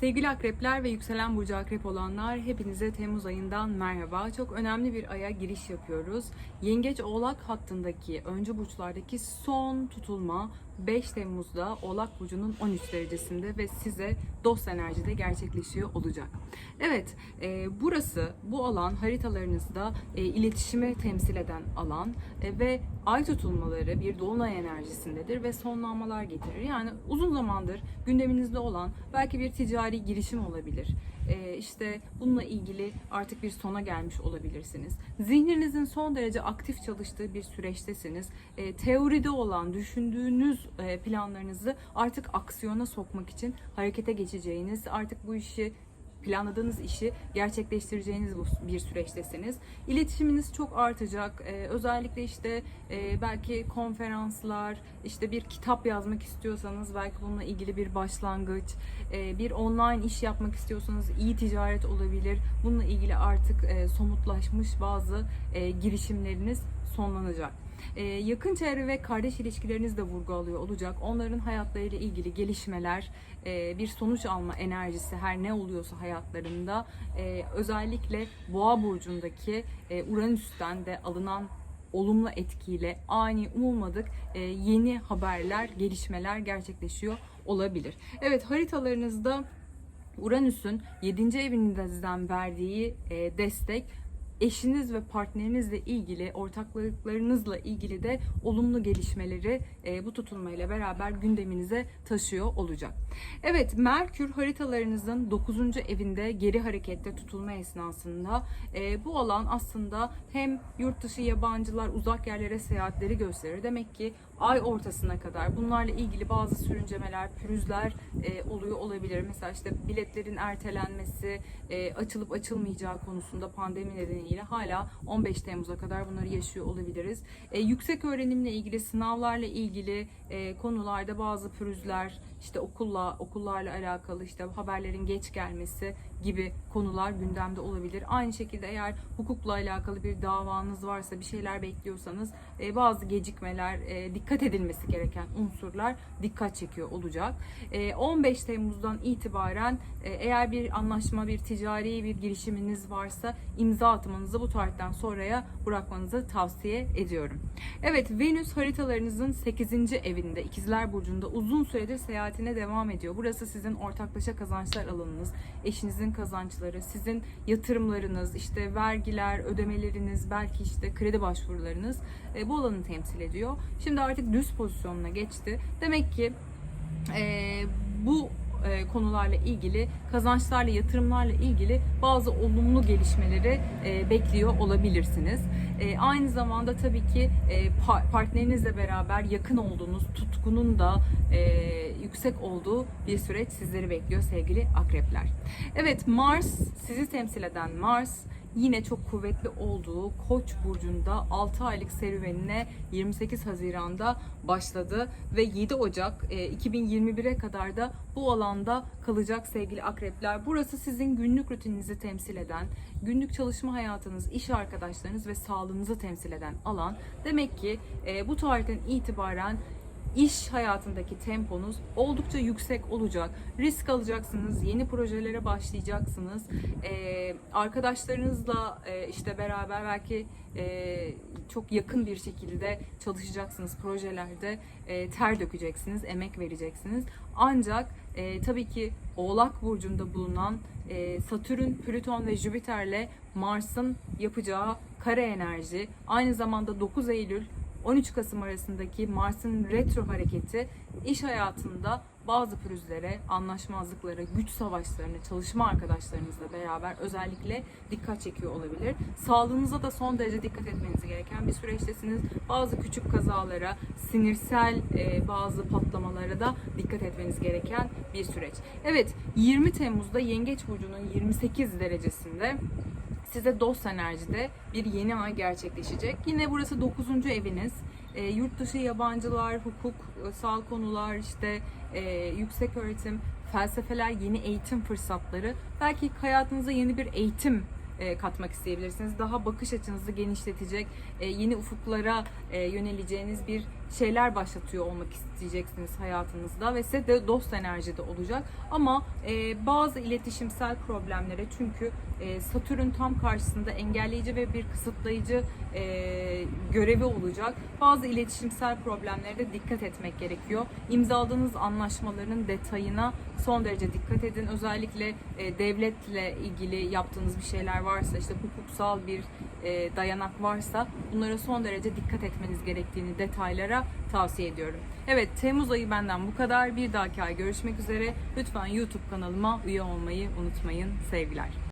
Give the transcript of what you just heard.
Sevgili akrepler ve yükselen burcu akrep olanlar hepinize Temmuz ayından merhaba. Çok önemli bir aya giriş yapıyoruz. Yengeç Oğlak hattındaki öncü burçlardaki son tutulma 5 Temmuz'da Oğlak burcunun 13 derecesinde ve size dost enerjide gerçekleşiyor olacak. Evet, e, burası bu alan haritalarınızda e, iletişimi temsil eden alan e, ve ay tutulmaları bir dolunay enerjisindedir ve sonlanmalar getirir. Yani uzun zamandır gündeminizde olan belki bir ticari girişim olabilir. E, işte bununla ilgili artık bir sona gelmiş olabilirsiniz. Zihninizin son derece aktif çalıştığı bir süreçtesiniz. E, teoride olan düşündüğünüz planlarınızı artık aksiyona sokmak için harekete geçeceğiniz, artık bu işi planladığınız işi gerçekleştireceğiniz bir süreçtesiniz. İletişiminiz çok artacak. Ee, özellikle işte e, belki konferanslar, işte bir kitap yazmak istiyorsanız belki bununla ilgili bir başlangıç, e, bir online iş yapmak istiyorsanız iyi ticaret olabilir. Bununla ilgili artık e, somutlaşmış bazı e, girişimleriniz sonlanacak. Ee, yakın çevre ve kardeş ilişkileriniz de vurgu alıyor olacak. Onların hayatlarıyla ilgili gelişmeler, e, bir sonuç alma enerjisi her ne oluyorsa hayatlarında e, özellikle Boğa burcundaki e, Uranüs'ten de alınan olumlu etkiyle ani umulmadık e, yeni haberler, gelişmeler gerçekleşiyor olabilir. Evet haritalarınızda Uranüs'ün 7. evinizden verdiği e, destek eşiniz ve partnerinizle ilgili, ortaklıklarınızla ilgili de olumlu gelişmeleri e, bu tutulmayla beraber gündeminize taşıyor olacak. Evet, Merkür haritalarınızın 9. evinde geri harekette tutulma esnasında e, bu alan aslında hem yurt dışı yabancılar, uzak yerlere seyahatleri gösterir. Demek ki ay ortasına kadar bunlarla ilgili bazı sürüncemeler, pürüzler e, oluyor olabilir. Mesela işte biletlerin ertelenmesi, e, açılıp açılmayacağı konusunda pandemi nedeniyle hala 15 Temmuz'a kadar bunları yaşıyor olabiliriz. E, yüksek öğrenimle ilgili, sınavlarla ilgili e, konularda bazı pürüzler, işte okulla okullarla alakalı işte haberlerin geç gelmesi gibi konular gündemde olabilir. Aynı şekilde eğer hukukla alakalı bir davanız varsa, bir şeyler bekliyorsanız e, bazı gecikmeler, e, dikkat edilmesi gereken unsurlar dikkat çekiyor olacak. E, 15 Temmuz'dan itibaren e, eğer bir anlaşma, bir ticari bir girişiminiz varsa imza atmanızı bu tarihten sonraya bırakmanızı tavsiye ediyorum. Evet, Venüs haritalarınızın 8. evinde, İkizler Burcu'nda uzun süredir seyahatine devam ediyor. Burası sizin ortaklaşa kazançlar alanınız, eşinizin kazançları, sizin yatırımlarınız, işte vergiler, ödemeleriniz, belki işte kredi başvurularınız e, bu alanı temsil ediyor. Şimdi artık düz pozisyonuna geçti. Demek ki e, bu e, konularla ilgili, kazançlarla, yatırımlarla ilgili bazı olumlu gelişmeleri e, bekliyor olabilirsiniz. E, aynı zamanda tabii ki e, pa- partnerinizle beraber yakın olduğunuz tutkunun da e, yüksek olduğu bir süreç sizleri bekliyor sevgili akrepler. Evet Mars, sizi temsil eden Mars yine çok kuvvetli olduğu Koç burcunda 6 aylık serüvenine 28 Haziran'da başladı ve 7 Ocak e, 2021'e kadar da bu alanda kalacak sevgili akrepler. Burası sizin günlük rutininizi temsil eden, günlük çalışma hayatınız, iş arkadaşlarınız ve sağlığınızı temsil eden alan. Demek ki e, bu tarihten itibaren iş hayatındaki temponuz oldukça yüksek olacak. Risk alacaksınız, yeni projelere başlayacaksınız. Ee, arkadaşlarınızla e, işte beraber belki e, çok yakın bir şekilde çalışacaksınız projelerde. E, ter dökeceksiniz, emek vereceksiniz. Ancak e, tabii ki Oğlak Burcu'nda bulunan e, Satürn, Plüton ve Jüpiter'le Mars'ın yapacağı kare enerji aynı zamanda 9 Eylül 13 Kasım arasındaki Mars'ın retro hareketi iş hayatında bazı pürüzlere, anlaşmazlıklara, güç savaşlarına, çalışma arkadaşlarınızla beraber özellikle dikkat çekiyor olabilir. Sağlığınıza da son derece dikkat etmeniz gereken bir süreçtesiniz. Bazı küçük kazalara, sinirsel e, bazı patlamalara da dikkat etmeniz gereken bir süreç. Evet, 20 Temmuz'da Yengeç Burcu'nun 28 derecesinde size dost enerjide bir yeni ay gerçekleşecek. Yine burası 9. eviniz. E, yurt dışı yabancılar, hukuk, e, sağ konular, işte e, yüksek öğretim, felsefeler, yeni eğitim fırsatları. Belki hayatınıza yeni bir eğitim katmak isteyebilirsiniz. Daha bakış açınızı genişletecek, e, yeni ufuklara e, yöneleceğiniz bir şeyler başlatıyor olmak isteyeceksiniz hayatınızda ve size de dost enerjide olacak. Ama e, bazı iletişimsel problemlere çünkü e, Satürn tam karşısında engelleyici ve bir kısıtlayıcı e, görevi olacak. Bazı iletişimsel problemlere de dikkat etmek gerekiyor. İmzaladığınız anlaşmaların detayına son derece dikkat edin. Özellikle e, devletle ilgili yaptığınız bir şeyler varsa, işte hukuksal bir e, dayanak varsa bunlara son derece dikkat etmeniz gerektiğini detaylara tavsiye ediyorum. Evet, Temmuz ayı benden bu kadar. Bir dahaki ay görüşmek üzere. Lütfen YouTube kanalıma üye olmayı unutmayın. Sevgiler.